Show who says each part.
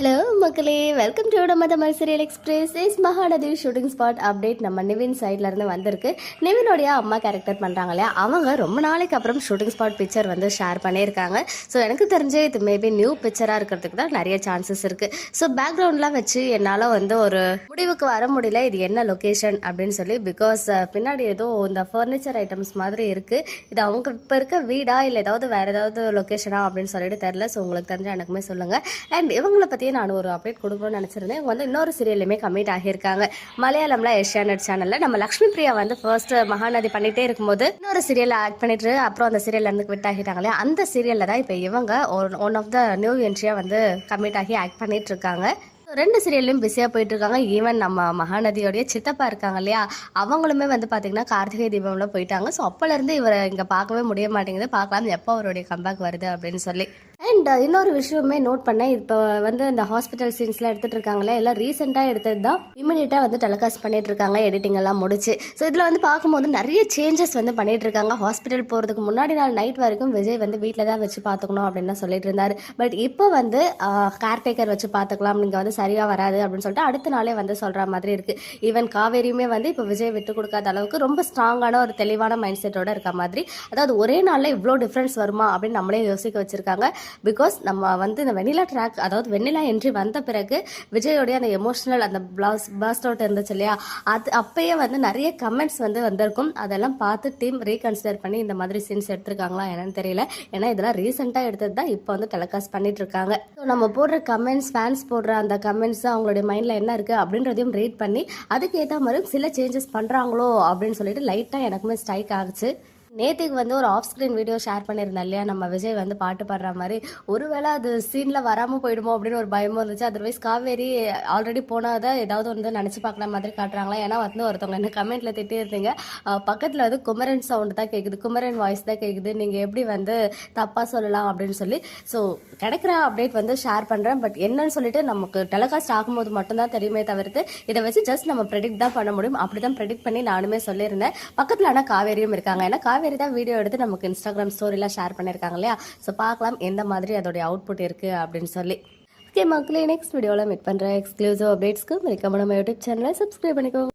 Speaker 1: Hello மக்களே. Welcome to நம்ம Tamil serial express is Mahanadhi shooting spot update நம்ம நிவின் சைட்லேருந்து வந்திருக்கு. நிவினுடைய அம்மா கேரக்டர் பண்ணுறாங்க இல்லையா? அவங்க ரொம்ப நாளைக்கு அப்புறம் ஷூட்டிங் ஸ்பாட் பிக்சர் வந்து ஷேர் பண்ணியிருக்காங்க. ஸோ எனக்கு தெரிஞ்சு இது மேபி நியூ பிக்சராக இருக்கிறதுக்கு தான் நிறைய சான்சஸ் இருக்குது ஸோ பேக்ரவுண்ட்லாம் வச்சு என்னால் வந்து ஒரு முடிவுக்கு வர முடியல. இது என்ன லொக்கேஷன் அப்படின்னு சொல்லி பிகாஸ் பின்னாடி ஏதோ இந்த ஃபர்னிச்சர் ஐட்டம்ஸ் மாதிரி இருக்குது இது அவங்க இப்போ இருக்க வீடா இல்லை ஏதாவது வேறு ஏதாவது லொக்கேஷனா அப்படின்னு சொல்லிட்டு தெரில ஸோ உங்களுக்கு தெரிஞ்ச எனக்குமே சொல்லுங்கள் அண்ட் இவங்களை பற்றி பற்றியே நான் ஒரு அப்டேட் கொடுக்கணும்னு நினச்சிருந்தேன். இவங்க வந்து இன்னொரு சீரியல்லையுமே கம்மிட் ஆகியிருக்காங்க. மலையாளம்ல ஏஷியானட் சேனலில் நம்ம லக்ஷ்மி பிரியா வந்து ஃபர்ஸ்ட் மகாநதி பண்ணிட்டே இருக்கும்போது இன்னொரு சீரியல் ஆக்ட் பண்ணிட்டு அப்புறம் அந்த சீரியல் இருந்து விட் ஆகிட்டாங்களே அந்த சீரியலில் தான் இப்போ இவங்க ஒன் ஆஃப் த நியூ என்ட்ரியாக வந்து கம்மிட் ஆகி ஆக்ட் பண்ணிட்டு இருக்காங்க. ரெண்டு சீரியல்லையும் பிஸியாக போயிட்டு இருக்காங்க. ஈவன் நம்ம மகாநதியோடைய சித்தப்பா இருக்காங்க இல்லையா அவங்களுமே வந்து பார்த்தீங்கன்னா கார்த்திகை தீபம்ல போயிட்டாங்க. ஸோ அப்போலேருந்து இவரை இங்கே பார்க்கவே முடிய மாட்டேங்குது. பார்க்கலாம் எப்போ அவருடைய கம்பேக் வருது அப்படின்னு சொல்லி. அண்ட் இன்னொரு விஷயமே நோட் பண்ணேன். இப்போ வந்து இந்த ஹாஸ்பிட்டல் சீன்ஸ்லாம் எடுத்துட்டு இருக்காங்களே எல்லாம் ரீசெண்டாக எடுத்தது தான். இமீடியட்டாக வந்து டெலிகாஸ்ட் பண்ணிட்டு இருக்காங்க எடிட்டிங் எல்லாம் முடிச்சு. ஸோ இதில் வந்து பார்க்கும்போது நிறைய சேஞ்சஸ் வந்து பண்ணிட்டு இருக்காங்க. ஹாஸ்பிட்டல் போகிறதுக்கு முன்னாடி நாள் நைட் வரைக்கும் விஜய் வந்து வீட்டில் தான் வச்சு பார்த்துக்கணும் அப்படின்னு சொல்லிட்டு இருந்தார். பட் இப்போ வந்து கேர்டேக்கர் வச்சு பார்த்துக்கலாம் நீங்கள் வந்து சரியாக வராது அப்படின்னு சொல்லிட்டு அடுத்த நாளே வந்து சொல்கிற மாதிரி இருக்குது ஈவன் காவேரியுமே வந்து இப்போ விஜய் விட்டு கொடுக்காத அளவுக்கு ரொம்ப ஸ்ட்ராங்கான ஒரு தெளிவான மைண்ட் செட்டோட இருக்க மாதிரி. அதாவது ஒரே நாளில் இவ்வளோ டிஃப்ரென்ஸ் வருமா அப்படின்னு நம்மளே யோசிக்க வச்சிருக்காங்க. பிகாஸ் நம்ம வந்து இந்த வெண்ணிலா ட்ராக் அதாவது வெண்ணிலா என்ட்ரி வந்த பிறகு விஜயோடைய அந்த எமோஷனல் அந்த பிளாஸ் பாஸ்ட் அவுட் இருந்துச்சு இல்லையா? அது அப்பயே வந்து நிறைய கமெண்ட்ஸ் வந்து வந்திருக்கும். அதெல்லாம் பார்த்து டீம் ரீகன்சிடர் பண்ணி இந்த மாதிரி சீன்ஸ் எடுத்திருக்காங்களா என்னன்னு தெரியல. ஏன்னா இதெல்லாம் ரீசெண்டாக எடுத்தது தான் இப்போ வந்து டெலிகாஸ்ட் பண்ணிட்டு இருக்காங்க. ஸோ நம்ம போடுற கமெண்ட்ஸ் ஃபேன்ஸ் போடுற அந்த கமெண்ட்ஸ் அவங்களுடைய மைண்டில் என்ன இருக்குது அப்படின்றதையும் ரீட் பண்ணி அதுக்கு ஏற்ற மாதிரி சில சேஞ்சஸ் பண்ணுறாங்களோ அப்படின்னு சொல்லிட்டு லைட்டாக எனக்குமே ஸ்ட்ரைக் ஆகுச்சு. நேத்துக்கு வந்து ஒரு ஆஃப் ஸ்க்ரீன் வீடியோ ஷேர் பண்ணியிருந்தேன் இல்லையா? நம்ம விஜய் வந்து பாட்டு பாடுற மாதிரி. ஒருவேளை அது சீனில் வராமல் போயிடுமோ அப்படின்னு ஒரு பயமும் இருந்துச்சு. அதர்வைஸ் காவேரி ஆல்ரெடி போனாத ஏதாவது வந்து நினச்சி பார்க்குற மாதிரி காட்டுறாங்களா? ஏன்னா வந்து ஒருத்தவங்க என்ன கமெண்ட்டில் திட்டியிருந்தீங்க. பக்கத்தில் வந்து குமரன் சவுண்டு தான் கேட்குது குமரன் வாய்ஸ் தான் கேட்குது நீங்கள் எப்படி வந்து தப்பாக சொல்லலாம் அப்படின்னு சொல்லி. ஸோ கிடைக்கிற அப்டேட் வந்து ஷேர் பண்ணுறேன் பட் என்னன்னு சொல்லிட்டு நமக்கு டெலிகாஸ்ட் ஆகும்போது மட்டும்தான் தெரியுமே தவிர்த்து இதை வச்சு ஜஸ்ட் நம்ம ப்ரெடிக்ட் தான் பண்ண முடியும். அப்படி தான் ப்ரெடிக்ட் பண்ணி நானுமே சொல்லியிருந்தேன். பக்கத்தில் ஆனால் காவேரியும் இருக்காங்க. ஏன்னா காவேரி தான் வீடியோ எடுத்து நமக்கு இன்ஸ்டாகிராம் ஸ்டோரிலாம் ஷேர் பண்ணியிருக்காங்க இல்லையா? ஸோ பார்க்கலாம் எந்த மாதிரி அதோடைய அவுட்புட் இருக்குது அப்படின்னு சொல்லி. ஓகே மக்களே நெக்ஸ்ட் வீடியோவில் மீட் பண்ணுற எக்ஸ்க்ளூசிவ் அப்டேட்ஸ்க்கு மறக்காம நம்ம யூடியூப் சேனலை சப்ஸ்கிரைப் பண்ணிக்கோங்க.